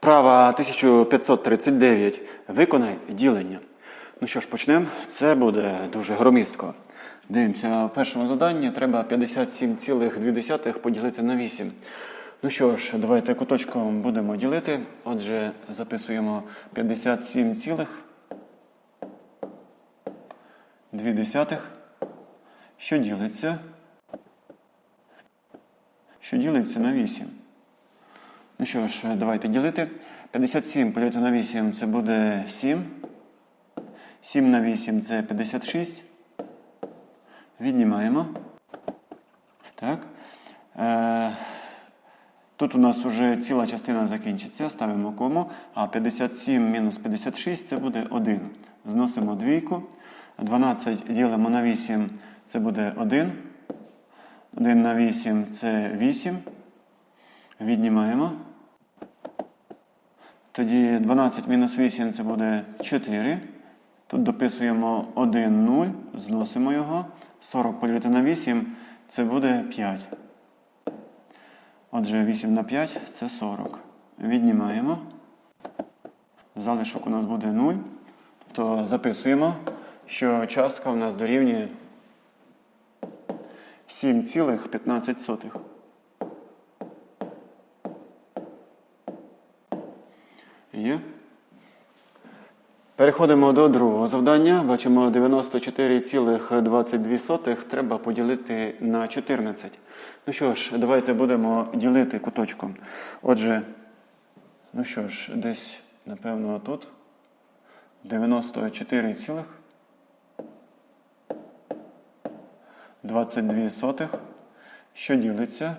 Вправа 1539. Виконай ділення. Ну що ж, почнемо. Це буде дуже громістко. Дивимося, в першому заданні треба 57,2 поділити на 8. Ну що ж, давайте куточком будемо ділити. Отже, записуємо 57,2, що ділиться, що ділиться на 8. Ну що ж, давайте ділити. 57 поділити на 8 це буде 7. 7 на 8 це 56. Віднімаємо. Так. Е, тут у нас вже ціла частина закінчиться. Ставимо кому. А 57 мінус 56 це буде 1. Зносимо двійку. 12 ділимо на 8 це буде 1. 1 на 8 це 8. Віднімаємо. Тоді 12 мінус 8 це буде 4. Тут дописуємо 1, 0, зносимо його. 40 поділити на 8 це буде 5. Отже, 8 на 5 це 40. Віднімаємо. Залишок у нас буде 0. Тобто записуємо, що частка у нас дорівнює 7,15. Є. Переходимо до другого завдання. Бачимо 94,22 треба поділити на 14. Ну що ж, давайте будемо ділити куточком. Отже, ну що ж, десь, напевно, тут 94 цілих 22 сотих, що ділиться,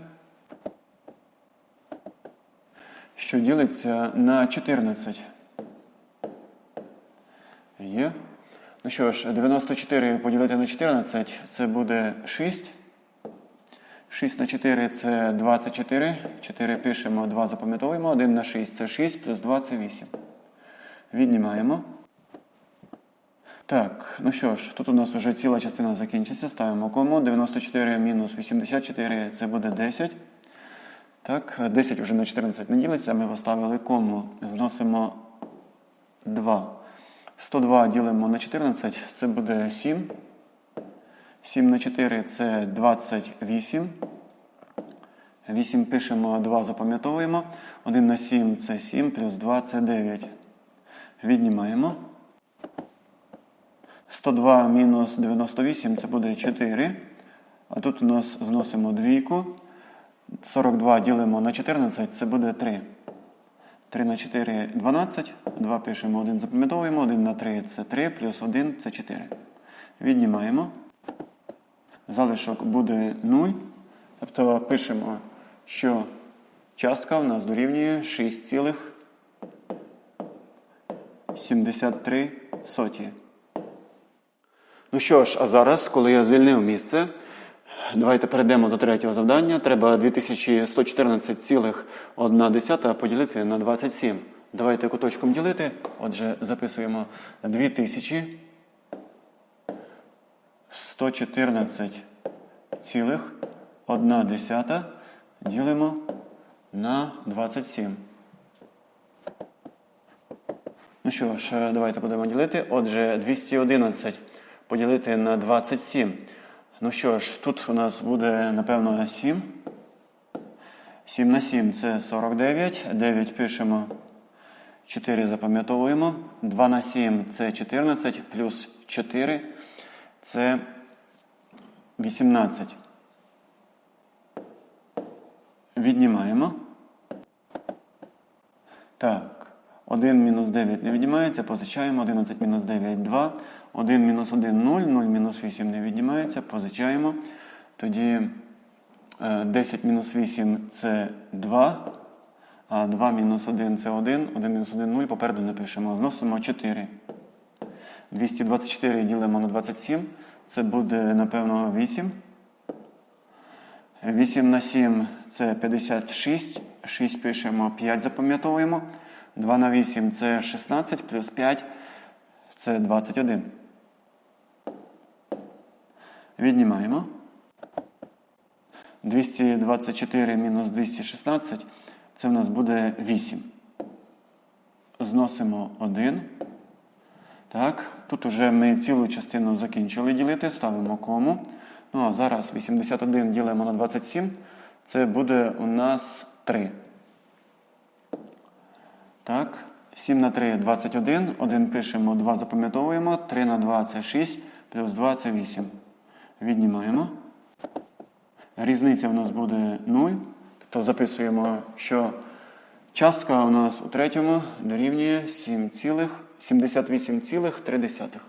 що ділиться на 14. Є. Ну що ж, 94 поділити на 14 це буде 6. 6 на 4 це 24. 4 пишемо, 2 запам'ятовуємо. 1 на 6 це 6, плюс 2 це 8. Віднімаємо. Так, ну що ж, тут у нас вже ціла частина закінчиться. Ставимо кому. 94 мінус 84 це буде 10. Так, 10 вже на 14 не ділиться. Ми поставили кому. Зносимо 2. 102 ділимо на 14, це буде 7. 7 на 4 це 28. 8 пишемо, 2 запам'ятовуємо. 1 на 7 це 7, плюс 2 це 9. Віднімаємо. 102 мінус 98 це буде 4. А тут у нас зносимо двійку. 42 ділимо на 14, це буде 3. 3 на 4 12. 2 пишемо, 1 запам'ятовуємо, 1 на 3 це 3, плюс 1 це 4. Віднімаємо. Залишок буде 0. Тобто пишемо, що частка у нас дорівнює 6,73 соті. Ну що ж, а зараз, коли я звільнив місце, давайте перейдемо до третього завдання. Треба 2114,1 поділити на 27. Давайте куточком ділити. Отже, записуємо 2114,1 ділимо на 27. Ну що ж, давайте будемо ділити. Отже, 211 поділити на 27. Ну що ж, тут у нас буде, напевно, 7. 7 на 7 це 49. 9 пишемо. 4 запам'ятовуємо. 2 на 7 це 14, плюс 4 це 18. Віднімаємо. Так. 1 мінус 9 не віднімається, позичаємо. 11 мінус 9 2. 1 мінус 1 0, 0 мінус 8 не віднімається, позичаємо. Тоді е, 10 мінус 8 це 2. А 2 мінус 1 це 1. 1 мінус 1 0. Попереду напишемо. Зносимо 4. 224 ділимо на 27. Це буде, напевно, 8. 8 на 7 це 56. 6 пишемо, 5 запам'ятовуємо. 2 на 8 це 16, плюс 5 це 21. Віднімаємо. 224 мінус 216 це в нас буде 8. зносимо 1. Так, тут вже ми цілу частину закінчили ділити, ставимо кому. Ну а зараз 81 ділимо на 27. Це буде у нас 3. Так, 7 на 3 21. 1 пишемо, 2 запам'ятовуємо. 3 на 2 це 6, плюс 2 це 8. Віднімаємо. Різниця у нас буде 0. Тобто записуємо, що частка у нас у третьому дорівнює 78,3.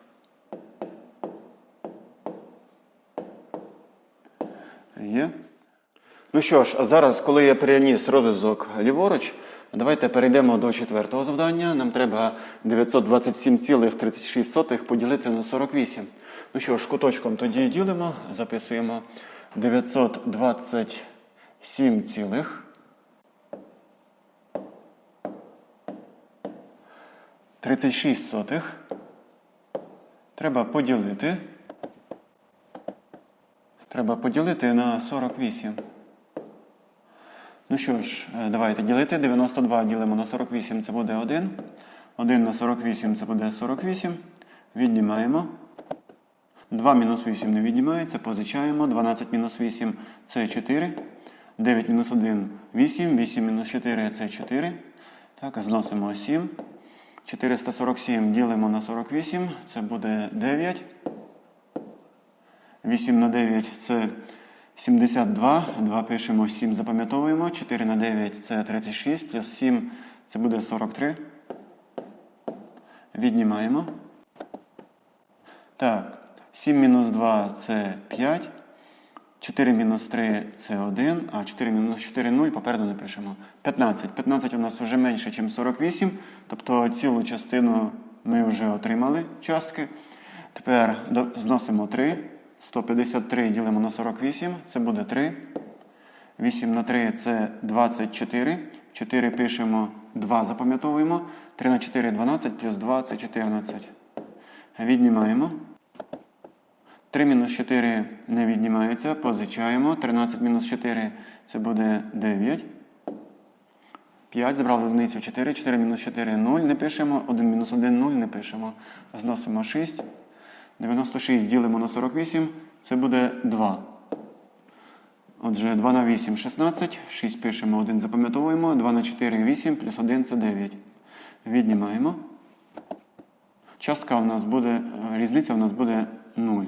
Є. Ну що ж, а зараз, коли я переніс розв'язок ліворуч, давайте перейдемо до четвертого завдання. Нам треба 927,36 поділити на 48. Ну що ж, куточком тоді ділимо, записуємо 927, цілих 36 сотих. Треба поділити. Треба поділити на 48. Ну що ж, е, давайте ділити. 92 ділимо на 48, це буде 1. 1 на 48 це буде 48. Віднімаємо. 2 мінус 8 не віднімається, позичаємо. 12 мінус 8 це 4. 9 мінус 1 8. 8 мінус 4 це 4. Так, зносимо 7. 447 ділимо на 48, це буде 9. 8 на 9 це 72. 2 пишемо, 7 запам'ятовуємо. 4 на 9 це 36, плюс 7 це буде 43. Віднімаємо. Так, 7 мінус 2 це 5. 4 мінус 3 це 1, а 4 мінус 4 0, попереду не пишемо. 15. 15 у нас вже менше, ніж 48, тобто цілу частину ми вже отримали частки. Тепер зносимо 3. 153 ділимо на 48, це буде 3. 8 на 3 це 24. 4 пишемо, 2 запам'ятовуємо. 3 на 4 12, плюс 2 це 14. Віднімаємо. 3 мінус 4 не віднімається, позичаємо. 13 мінус 4 це буде 9. 5, забрали одиницю 4, 4 мінус 4 0 не пишемо, 1 мінус 1 0 не пишемо. Зносимо 6. 96 ділимо на 48, це буде 2. Отже, 2 на 8 16, 6 пишемо, 1 запам'ятовуємо, 2 на 4 8, плюс 1 це 9. Віднімаємо. Частка у нас буде, е, різниця у нас буде 0.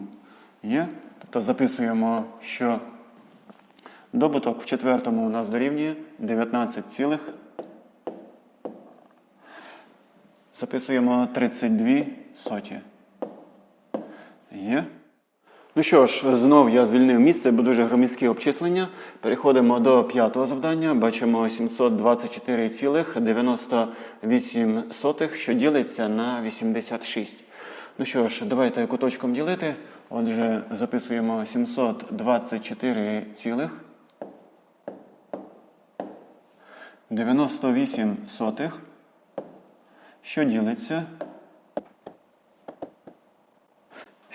Є? Тобто записуємо, що добуток в четвертому у нас дорівнює 19 цілих. Записуємо 32 соті. Є. Ну що ж, знов я звільнив місце, бо дуже громіздкі обчислення. Переходимо до п'ятого завдання. Бачимо 724,98, що ділиться на 86. Ну що ж, давайте куточком ділити. Отже, записуємо 724, цілих 98 сотих, що ділиться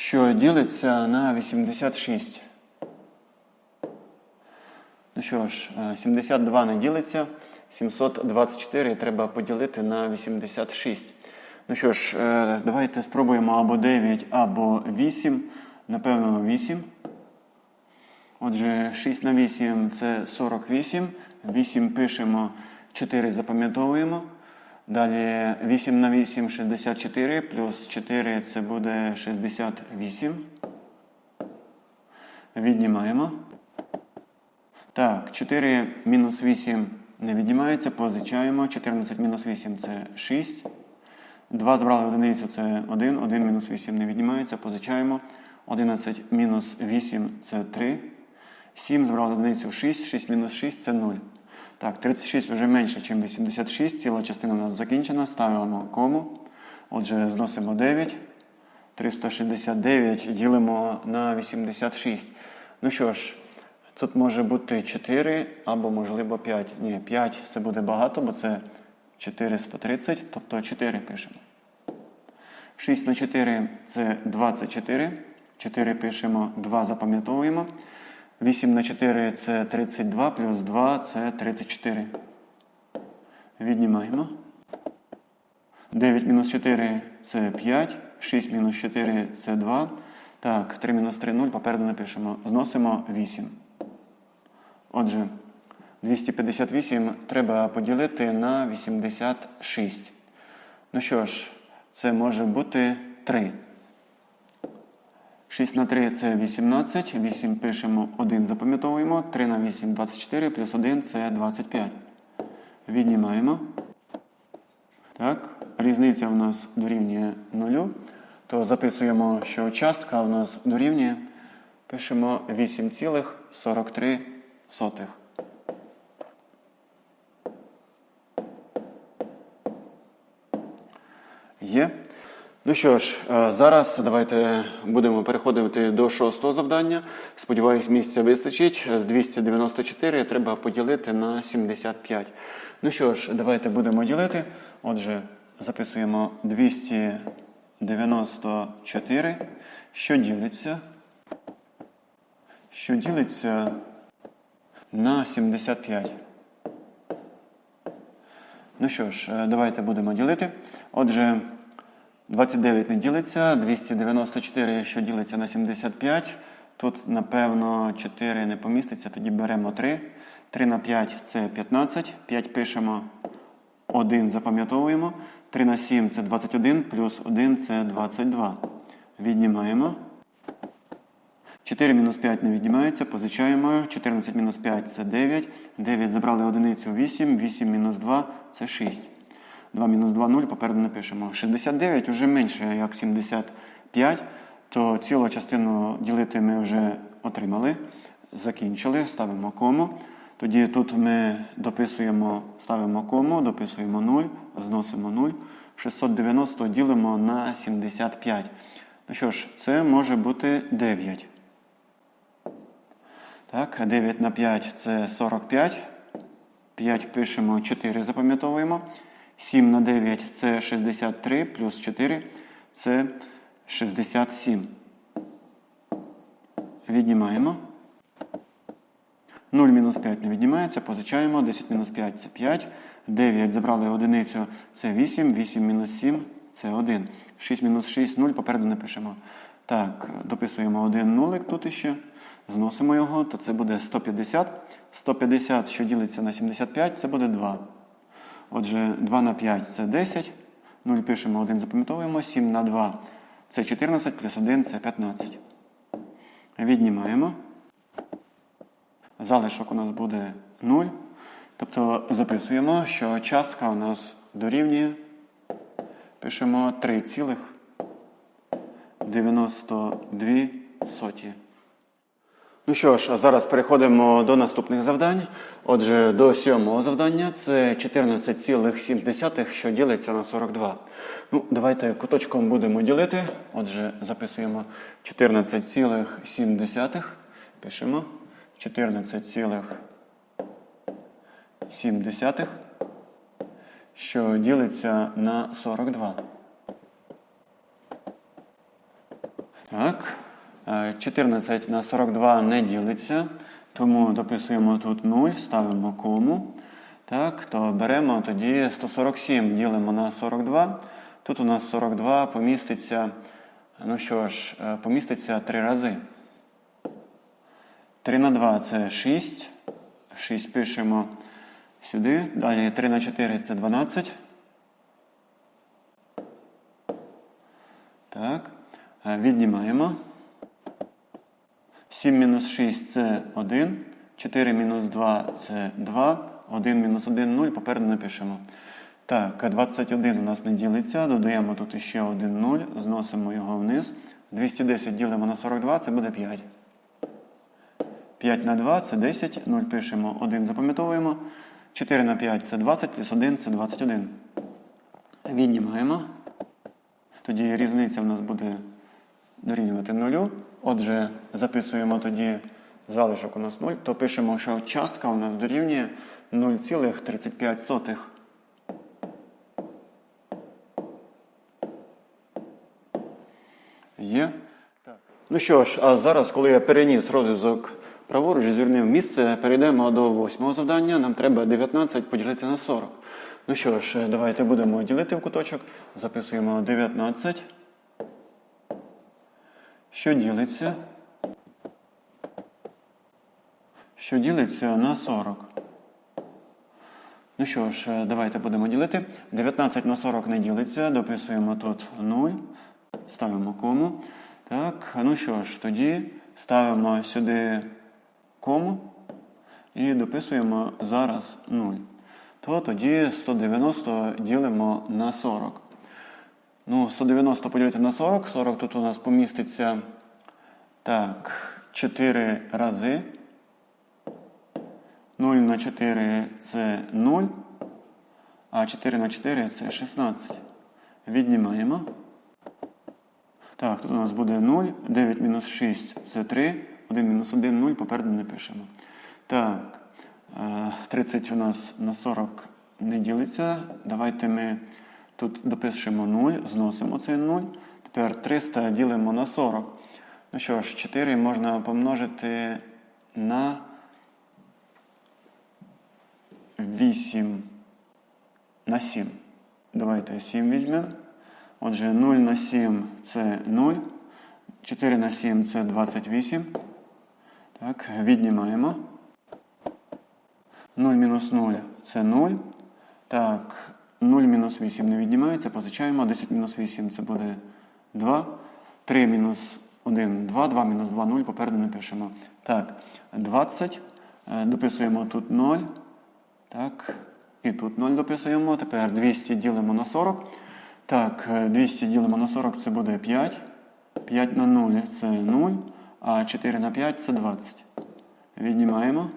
що ділиться на 86. Ну що ж, е, 72 не ділиться, 724 треба поділити на 86. Ну що ж, е, давайте спробуємо або 9, або 8. Напевно, 8. Отже, 6 на 8 це 48. 8 пишемо, 4 запам'ятовуємо. Далі 8 на 8 64, плюс 4 це буде 68. Віднімаємо. Так, 4 мінус 8 не віднімається, позичаємо. 14 мінус 8 це 6. 2 збрали одиницю це 1. 1 мінус 8 не віднімається, позичаємо. 11 мінус 8 це 3. 7 збрали одиницю 6. 6 мінус 6 це 0. Так, 36 вже менше, ніж 86. Ціла частина у нас закінчена. Ставимо кому. Отже, зносимо 9. 369 ділимо на 86. Ну що ж, тут може бути 4 або, можливо, 5. Ні, 5 це буде багато, бо це 430, тобто 4 пишемо. 6 на 4 це 24. 4 пишемо, 2 запам'ятовуємо. 8 на 4 це 32, плюс 2 це 34. Віднімаємо. 9 мінус 4 це 5, 6 мінус 4 це 2. Так, 3 мінус 3 0, попереду напишемо. Зносимо 8. Отже, 258 треба поділити на 86. Ну що ж, це може бути 3. 6 на 3 це 18. 8 пишемо 1, запам'ятовуємо. 3 на 8 24, плюс 1 це 25. Віднімаємо. Так, різниця в нас дорівнює 0. То записуємо, що частка у нас дорівнює. Пишемо 8,43. Є. Ну що ж, е, зараз давайте будемо переходити до шостого завдання. Сподіваюсь, місця вистачить. Е, 294 треба поділити на 75. Ну що ж, давайте будемо ділити. Отже, записуємо 294, що ділиться. Що ділиться на 75. Ну що ж, е, давайте будемо ділити. Отже, 29 не ділиться, 294, що ділиться на 75. Тут, напевно, 4 не поміститься, тоді беремо 3. 3 на 5 це 15. 5 пишемо, 1 запам'ятовуємо. 3 на 7 це 21, плюс 1 це 22. Віднімаємо. 4 мінус 5 не віднімається, позичаємо. 14 мінус 5 це 9. 9 забрали одиницю 8. 8 мінус 2 це 6. 2 мінус 2 0, попереду напишемо. 69 вже менше, як 75, то цілу частину ділити ми вже отримали. Закінчили, ставимо кому. Тоді тут ми дописуємо, ставимо кому, дописуємо 0, зносимо 0. 690 ділимо на 75. Ну що ж, це може бути 9. Так, 9 на 5 це 45. 5 пишемо, 4 запам'ятовуємо. 7 на 9 це 63, плюс 4 це 67. Віднімаємо. 0 мінус 5 не віднімається, позичаємо. 10 мінус 5 це 5. 9 забрали одиницю це 8. 8 мінус 7 це 1. 6 мінус 6 0. Попереду напишемо. Так, дописуємо один нулик тут іще. Зносимо його, то це буде 150. 150, що ділиться на 75, це буде 2. Отже, 2 на 5 це 10. 0 пишемо 1, запам'ятовуємо. 7 на 2 це 14, плюс 1 це 15. Віднімаємо. Залишок у нас буде 0. Тобто записуємо, що частка у нас дорівнює. Пишемо 3,92 соті. Ну що ж, а зараз переходимо до наступних завдань. Отже, до сьомого завдання це 14,7, що ділиться на 42. Ну, давайте куточком будемо ділити. Отже, записуємо 14,7. Пишемо 14,7, що ділиться на 42. Так. Е, 14 на 42 не ділиться, тому дописуємо тут 0, ставимо кому. Так, то беремо тоді 147 ділимо на 42. Тут у нас 42 поміститься, ну що ж, е, поміститься 3 рази. 3 на 2 це 6. 6 пишемо сюди. Далі 3 на 4 це 12. Так. Е, Віднімаємо. 7 мінус 6 це 1. 4 мінус 2 це 2. 1 мінус 1 0. Попереду напишемо. Так, а 21 у нас не ділиться. Додаємо тут ще 1 0. Зносимо його вниз. 210 ділимо на 42, це буде 5. 5 на 2 це 10. 0 пишемо, 1 запам'ятовуємо. 4 на 5 це 20, плюс 1 це 21. Віднімаємо. Тоді різниця в нас буде дорівнювати нулю. Отже, записуємо тоді залишок у нас 0, то пишемо, що частка у нас дорівнює 0,35. Є. Так. Ну що ж, а зараз, коли я переніс розв'язок праворуч, звільнив місце, перейдемо до восьмого завдання. Нам треба 19 поділити на 40. Ну що ж, давайте будемо ділити в куточок. Записуємо 19. Що ділиться? Що ділиться на 40. Ну що ж, давайте будемо ділити. 19 на 40 не ділиться. Дописуємо тут 0. Ставимо кому. Так, ну що ж, тоді ставимо сюди кому і дописуємо зараз 0. То тоді 190 ділимо на 40. Ну, 190 поділити на 40. 40 тут у нас поміститься так, 4 рази. 0 на 4 це 0. А 4 на 4 це 16. Віднімаємо. Так, тут у нас буде 0. 9 мінус 6 це 3. 1 мінус 1 0. Попереду не пишемо. Так. е, 30 у нас на 40 не ділиться. Давайте ми тут допишемо 0, зносимо цей 0. Тепер 300 ділимо на 40. Ну що ж, 4 можна помножити на 8 на 7. Давайте 7 візьмемо. Отже, 0 на 7 це 0. 4 на 7 це 28. Так, віднімаємо. 0 мінус 0 це 0. Так, 0 мінус 8 не віднімається, позичаємо. 10 мінус 8 це буде 2. 3 мінус 1 2. 2 мінус 2 0. Попереду не пишемо. Так, 20. Е, Дописуємо тут 0. Так, і тут 0 дописуємо. Тепер 200 ділимо на 40. Так, е, 200 ділимо на 40 це буде 5. 5 на 0 це 0. А 4 на 5 це 20. Віднімаємо.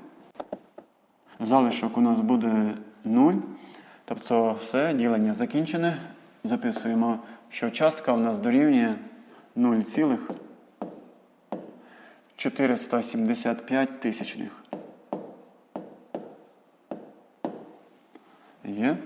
Залишок у нас буде 0. Тобто все, ділення закінчене. Записуємо, що частка у нас дорівнює 0,475 тисячних. Є.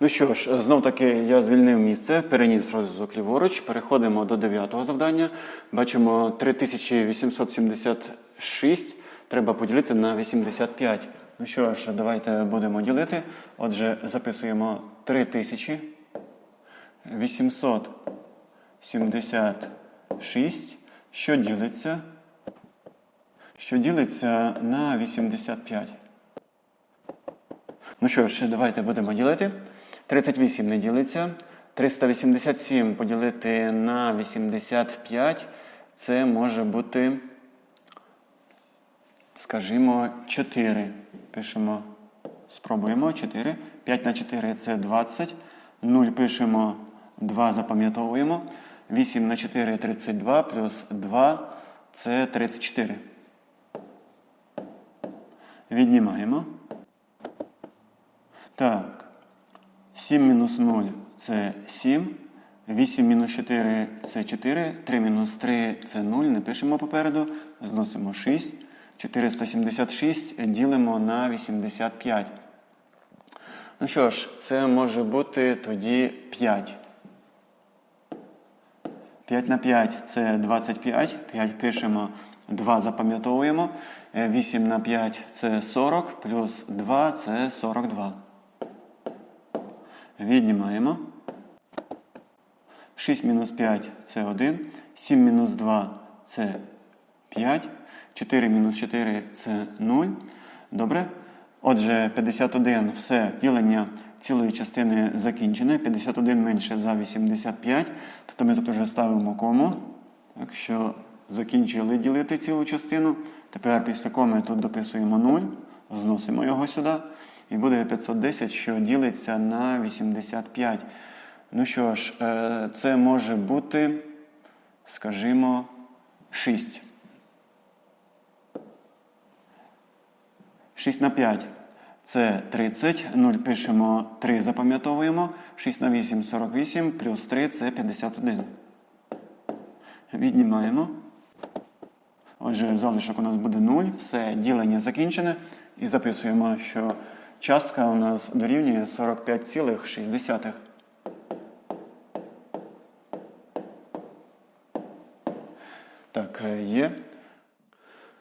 Ну що ж, знов таки я звільнив місце, переніс розв'язок ліворуч. Переходимо до дев'ятого завдання. Бачимо 3876 треба поділити на 85. Ну що ж, давайте будемо ділити. Отже, записуємо 3876, що ділиться, що ділиться на 85. Ну що ж, давайте будемо ділити. 38 не ділиться. 387 поділити на 85. Це може бути, скажімо, 4. Пишемо, спробуємо 4. 5 на 4 це 20. 0 пишемо 2, запам'ятовуємо. 8 на 4 32, плюс 2 це 34. Віднімаємо. Так. 7 мінус 0 це 7. 8 мінус 4 це 4. 3 мінус 3 це 0. Не пишемо попереду. Зносимо 6. 476 ділимо на 85. Ну що ж, це може бути тоді 5. 5 на 5 це 25. 5 пишемо, 2 запам'ятовуємо. 8 на 5 це 40, плюс 2 це 42. Віднімаємо. 6 мінус 5 це 1. 7 мінус 2 це 5. 4 мінус 4 це 0. Добре. Отже, 51 все ділення цілої частини закінчене. 51 менше за 85. Тобто ми тут вже ставимо кому. Якщо закінчили ділити цілу частину. Тепер після коми тут дописуємо 0. Зносимо його сюди. І буде 510, що ділиться на 85. Ну що ж, е, це може бути, скажімо, 6. 6 на 5 це 30. 0 пишемо 3, запам'ятовуємо. 6 на 8 48, плюс 3 це 51. Віднімаємо. Отже, залишок у нас буде 0. Все, ділення закінчене. І записуємо, що частка у нас дорівнює 45,6. Так, е, є.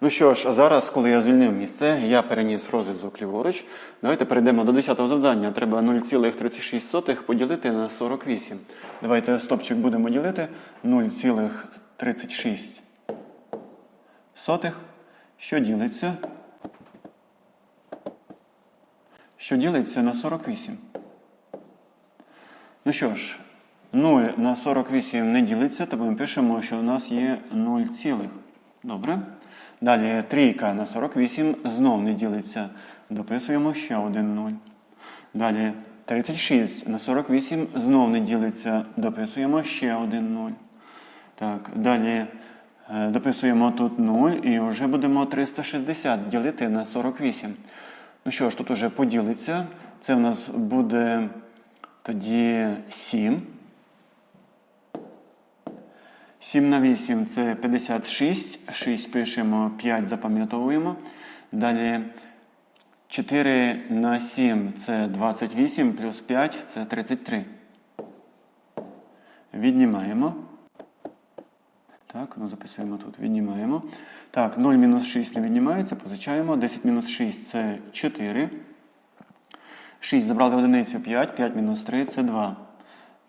Ну що ж, а зараз, коли я звільнив місце, я переніс розв'язок ліворуч. Давайте перейдемо до 10-го завдання. Треба 0,36 поділити на 48. Давайте стопчик будемо ділити 0,36 що ділиться. Що ділиться на 48. Ну що ж, 0 на 48 не ділиться, то ми пишемо, що у нас є 0 цілих. Добре. Далі трійка на 48 знов не ділиться. Дописуємо ще один 0. Далі 36 на 48 знов не ділиться. Дописуємо ще один 0. Так, далі е, дописуємо тут 0 і вже будемо 360 ділити на 48. Ну що ж, тут уже поділиться. Це в нас буде тоді 7. 7 на 8 це 56. 6 пишемо, 5 запам'ятовуємо. Далі 4 на 7 це 28, плюс 5 це 33. Віднімаємо. Так, ну записуємо тут, віднімаємо. Так, 0 мінус 6 не віднімається, позичаємо. 10 мінус 6 це 4. 6 забрали одиницю 5, 5 мінус 3 це 2.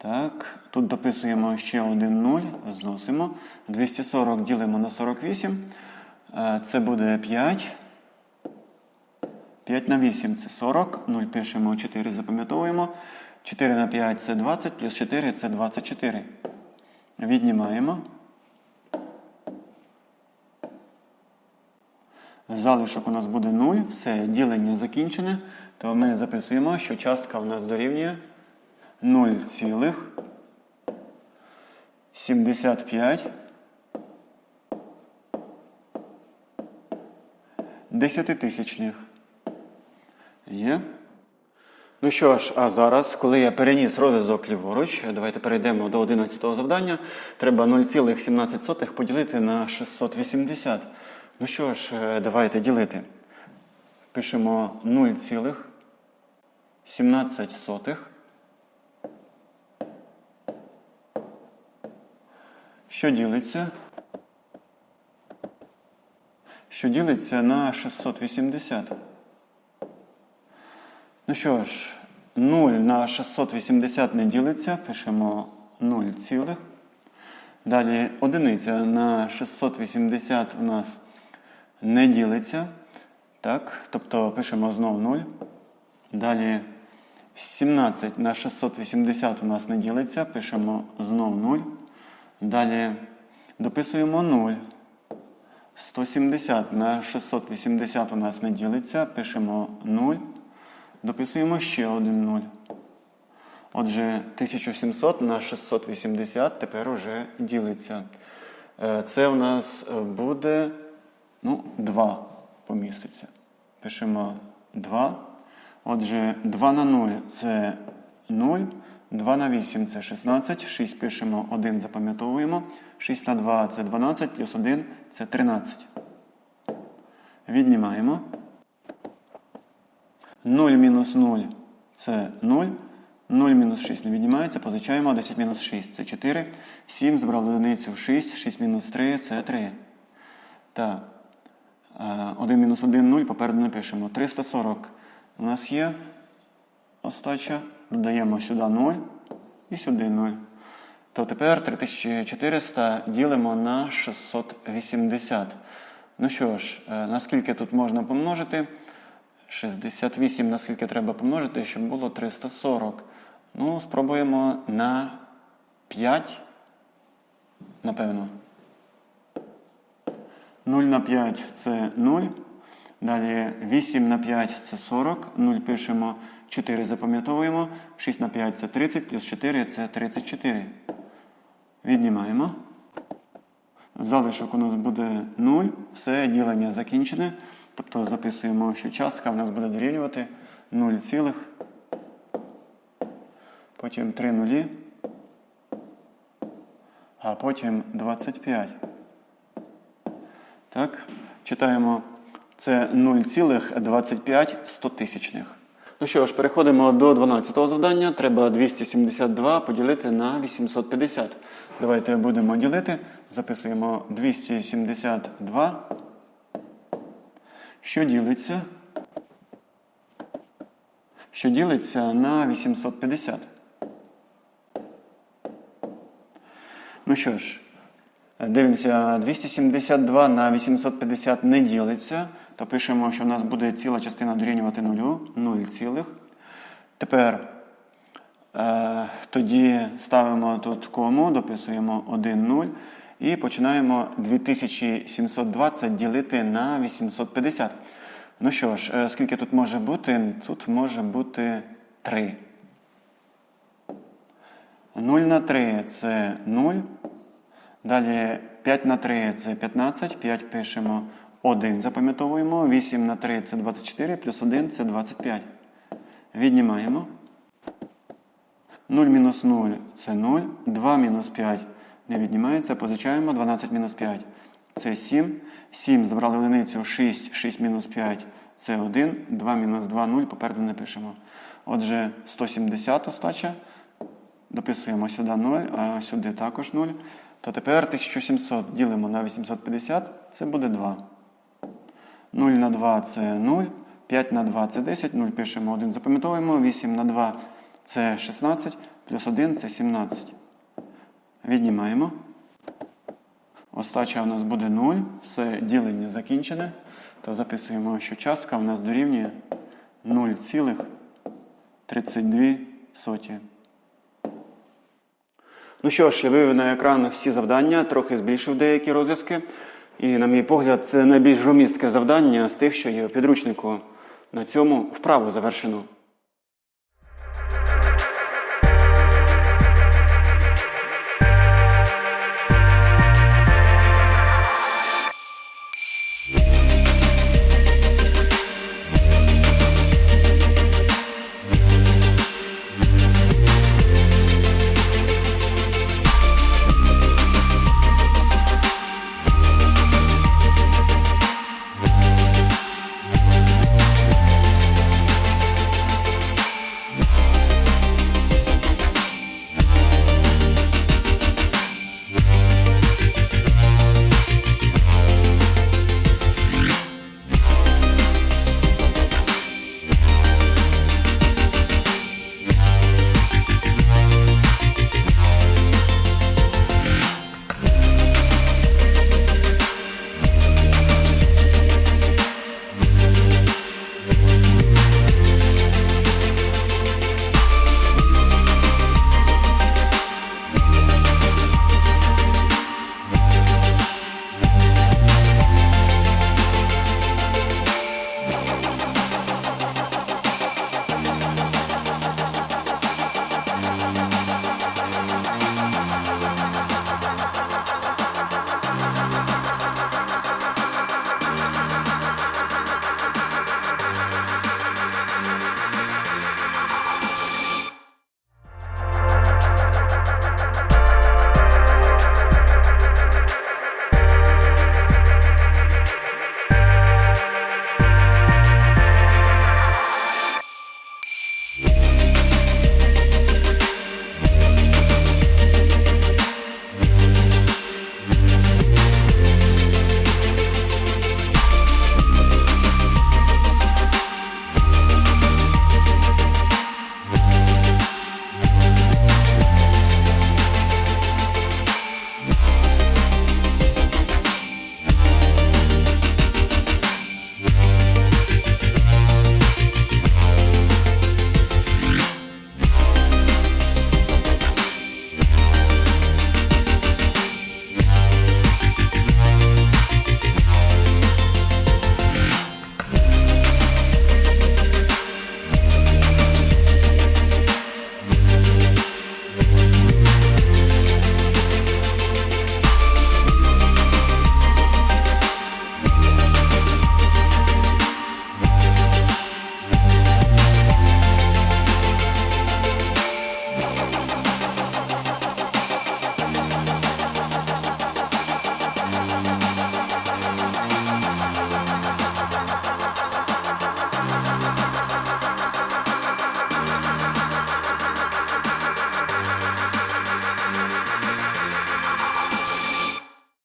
Так, тут дописуємо ще один 0, зносимо. 240 ділимо на 48. Е, Це буде 5. 5 на 8 це 40. 0 пишемо 4, запам'ятовуємо. 4 на 5 це 20, плюс 4 це 24. Віднімаємо. Залишок у нас буде 0, все, ділення закінчене, то ми записуємо, що частка у нас дорівнює 0,75 десятитисячних. Є. Ну що ж, а зараз, коли я переніс розв'язок ліворуч, давайте перейдемо до 11-го завдання. Треба 0,17 поділити на 680. Ну що ж, е, давайте ділити. Пишемо 0,17. Що ділиться? Що ділиться на 680. Ну що ж, 0 на 680 не ділиться, пишемо 0 цілих. Далі одиниця на 680 у нас не ділиться. Так, тобто пишемо знов 0. Далі 17 на 680 у нас не ділиться, пишемо знов 0. Далі дописуємо 0. 170 на 680 у нас не ділиться, пишемо 0. Дописуємо ще один 0. Отже, 1700 на 680 тепер уже ділиться. Е, Це у нас е, буде ну, 2 поміститься. Пишемо 2. Отже, 2 на 0 це 0. 2 на 8 це 16. 6 пишемо 1, запам'ятовуємо. 6 на 2 це 12, плюс 1 це 13. Віднімаємо. 0 мінус 0 це 0. 0 мінус 6 не віднімається, позичаємо. 10 мінус 6 це 4. 7 збрали одиницю 6. 6 мінус 3 це 3. Так. 1 мінус 1 0, попереду напишемо. 340 у нас є остача. Додаємо сюди 0 і сюди 0. То тепер 3400 ділимо на 680. Ну що ж, е, наскільки тут можна помножити? 68 наскільки треба помножити, щоб було 340. Ну, спробуємо на 5. Напевно. 0 на 5 це 0. Далі 8 на 5 це 40. 0 пишемо 4 запам'ятовуємо. 6 на 5 це 30, плюс 4 це 34. Віднімаємо. Залишок у нас буде 0. Все, ділення закінчене. Тобто записуємо, що частка в нас буде дорівнювати 0, цілих. потім 3 нулі, а потім 25. Так, читаємо. Це 0,25 стотисячних. Ну що ж, переходимо до 12-го завдання. Треба 272 поділити на 850. Давайте будемо ділити. Записуємо 272 що ділиться, що ділиться на 850. Ну що ж, дивимося, 272 на 850 не ділиться, то пишемо, що в нас буде ціла частина дорівнювати нулю, 0 цілих. Тепер е, тоді ставимо тут кому, дописуємо 1, 0 і починаємо 2720 ділити на 850. Ну що ж, е, скільки тут може бути? Тут може бути 3. 0 на 3 це 0. Далі 5 на 3 це 15, 5 пишемо 1. Запам'ятовуємо. 8 на 3 це 24, плюс 1 це 25. Віднімаємо. 0 мінус 0 це 0. 2 мінус 5 не віднімається. Позичаємо. 12 мінус 5 це 7. 7 забрали одиницю 6, 6 мінус 5 це 1. 2 мінус 2 0. Попереду не пишемо. Отже, 170 остача. Дописуємо сюди 0, а сюди також 0. То тепер 1700 ділимо на 850, це буде 2. 0 на 2 це 0, 5 на 2 це 10, 0 пишемо 1, запам'ятовуємо, 8 на 2 це 16, плюс 1 це 17. Віднімаємо. Остача у нас буде 0, все ділення закінчене. То записуємо, що частка у нас дорівнює 0,32 соті. Ну що ж, я вивів на екран всі завдання, трохи збільшив деякі розв'язки. І, на мій погляд, це найбільш громістке завдання з тих, що є у підручнику. На цьому вправу завершено.